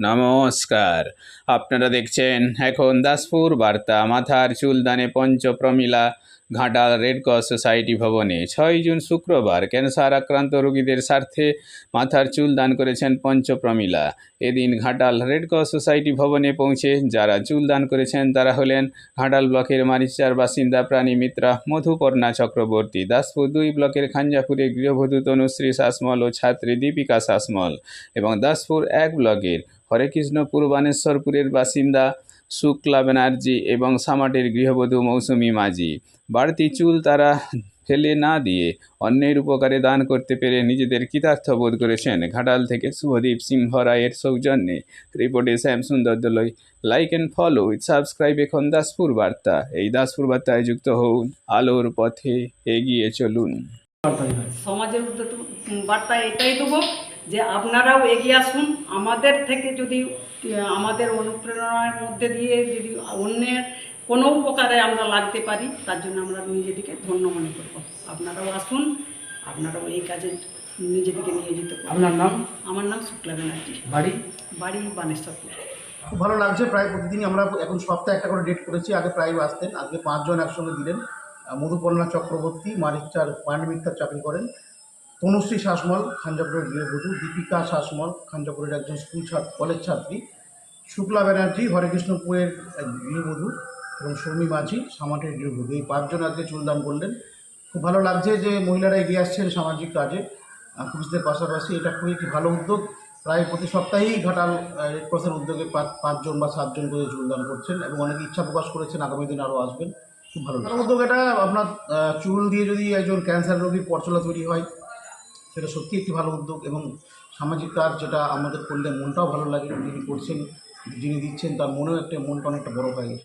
নমস্কার। আপনারা দেখছেন এখন দাসপুর বার্তা মাথার চুলদানে পঞ্চপ্রমিলা। ঘাটাল রেড ক্রস সোসাইটি ভবনে ছয় জুন শুক্রবার ক্যান্সার আক্রান্ত রোগীদের স্বার্থে মাথার চুল দান করেছেন পঞ্চপ্রমিলা। এদিন ঘাটাল রেড ক্রস সোসাইটি ভবনে পৌঁছে যারা চুল দান করেছেন তারা হলেন ঘাটাল ব্লকের মারিচার বাসিন্দা প্রাণী মিত্রা, মধুপর্ণা চক্রবর্তী, দাসপুর দুই ব্লকের খাঞ্জাপুরে গৃহবধূ তনুশ্রী শাসমল ও ছাত্রী দীপিকা শাসমল এবং দাসপুর এক ব্লকের হরেকৃষ্ণপুর বানেশ্বরপুরের বাসিন্দা শুক্লা ব্যানার্জি এবং সামাটের গৃহবধূ মৌসুমী মাঝি। বাড়তি চুল তারা ফেলে না দিয়ে অন্যের উপকারে দান করতে পেরে নিজেদের কৃতার্থ বোধ করেছেন ঘাটাল থেকে শুভদীপ সিংহ রায়ের সৌজন্যে। রিপোর্টে Shyam Sundar Dalui like and follow with subscribe এখন দাসপুর বার্তা। এই দাসপুর বার্তায় যুক্ত হন আলোর পথে এগিয়ে চলুন। সমাজের বার্তা এটাই দেবো যে আপনারাও এগিয়ে আসুন। আমাদের থেকে যদি আমাদের অনুপ্রেরণার মধ্যে দিয়ে যদি অন্যের কোনো উপকারে আমরা লাগতে পারি তার জন্য আমরা নিজেদেরকে ধন্য মনে করব। আপনারাও আসুন আপনারাও এই কাজে নিজেদেরকে নিয়োজিত করুন। আপনার নাম? আমার নাম শুক্লা ব্যানার্জি। বাড়ি? বাড়ি বানেশ্বরপুর। খুব ভালো লাগছে প্রায় প্রতিদিনই আমরা এখন সপ্তাহে একটা করে ডেট করেছি আগে প্রায় আসতেন আজকে পাঁচজন একসঙ্গে দিলেন। মধুপর্ণা চক্রবর্তী মারিচার পাণ্ডমিত্রার চাকরি করেন। তনুশ্রী শাসমল খাঞ্জাপুরের গৃহবধূ দীপিকা শাসমল খাঞ্জাপুরের একজন স্কুল ছাত্র কলেজ ছাত্রী। শুক্লা ব্যানার্জি হরেকৃষ্ণপুরের গৃহবধূ এবং সৌমি মাঝি, সামাটের গৃহবধূ। এই পাঁচজন আজকে চুলদান করলেন। খুব ভালো লাগছে যে মহিলারা এগিয়ে আসছেন সামাজিক কাজে পুরুষদের পাশাপাশি। এটা খুবই একটি ভালো উদ্যোগ। প্রায় প্রতি সপ্তাহেই ঘাটাল রেড ক্রসের উদ্যোগে পাঁচ, পাঁচজন বা সাতজন করে চুলদান করছেন এবং অনেকে ইচ্ছা প্রকাশ করেছেন আগামী দিন আরও আসবেন। খুব ভালো। উদ্যোগ এটা, আপনার চুল দিয়ে যদি একজন ক্যান্সার রোগীর পরচলা তৈরি হয়, সেটা সত্যি একটি ভালো উদ্যোগ এবং সামাজিক কাজ যেটা আমাদের করলে মনটাও ভালো লাগে। যিনি করছেন যিনি দিচ্ছেন তার মনেও একটা মনটা অনেকটা বড়ো হয়ে গেছে।